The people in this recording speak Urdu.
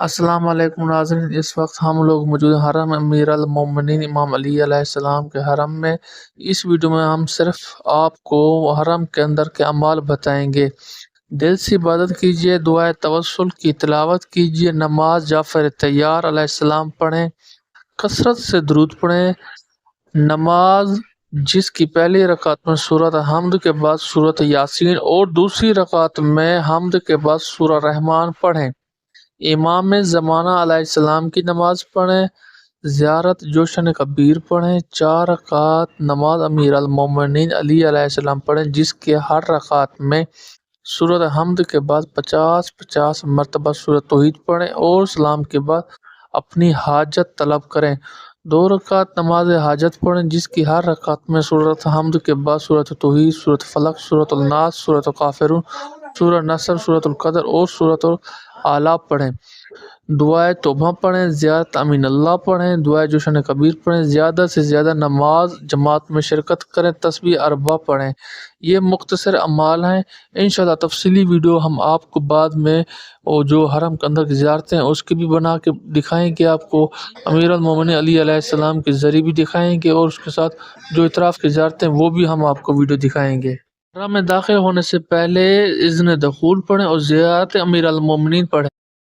السلام علیکم ناظرین، اس وقت ہم لوگ موجود حرم امیر المومنین امام علی علیہ السلام کے حرم میں۔ اس ویڈیو میں ہم صرف آپ کو حرم کے اندر کے اعمال بتائیں گے۔ دل سے عبادت کیجیے، دعائے توسل کی، تلاوت کیجیے، نماز جعفر تیار علیہ السلام پڑھیں، کثرت سے درود پڑھیں۔ نماز جس کی پہلی رکعت میں سورت حمد کے بعد سورت یاسین اور دوسری رکعت میں حمد کے بعد سورہ رحمان پڑھیں۔ امام زمانہ علیہ السلام کی نماز پڑھیں، زیارت جوشن کبیر پڑھیں، چار رکعت نماز امیر المومنین علی علیہ السلام پڑھیں، جس کے ہر رکعت میں سورت حمد کے بعد پچاس پچاس مرتبہ سورت توحید پڑھیں اور سلام کے بعد اپنی حاجت طلب کریں۔ دو رکعت نماز حاجت پڑھیں، جس کی ہر رکعت میں سورت حمد کے بعد سورت توحید، سورت فلق، سورت الناس، سورت کافرون سورہ نصر سورت القدر اور سورت اعلیٰ پڑھیں۔ دعائے توبہ پڑھیں، زیارت امین اللہ پڑھیں، دعائے جوشن کبیر پڑھیں، زیادہ سے زیادہ نماز جماعت میں شرکت کریں، تسبیح اربع پڑھیں۔ یہ مختصر اعمال ہیں۔ انشاءاللہ تفصیلی ویڈیو ہم آپ کو بعد میں اور جو حرم کے اندر کی زیارتیں ہیں، اس کی بھی بنا کے دکھائیں گے آپ کو۔ امیر المومن علی علیہ السلام کے ذریعے بھی دکھائیں گے اور اس کے ساتھ جو اطراف کی زیارتیں وہ بھی ہم آپ کو ویڈیو دکھائیں گے۔ حرم میں داخل ہونے سے پہلے اذن دخول پڑھیں اور زیارت امیر المومنین پڑھیں۔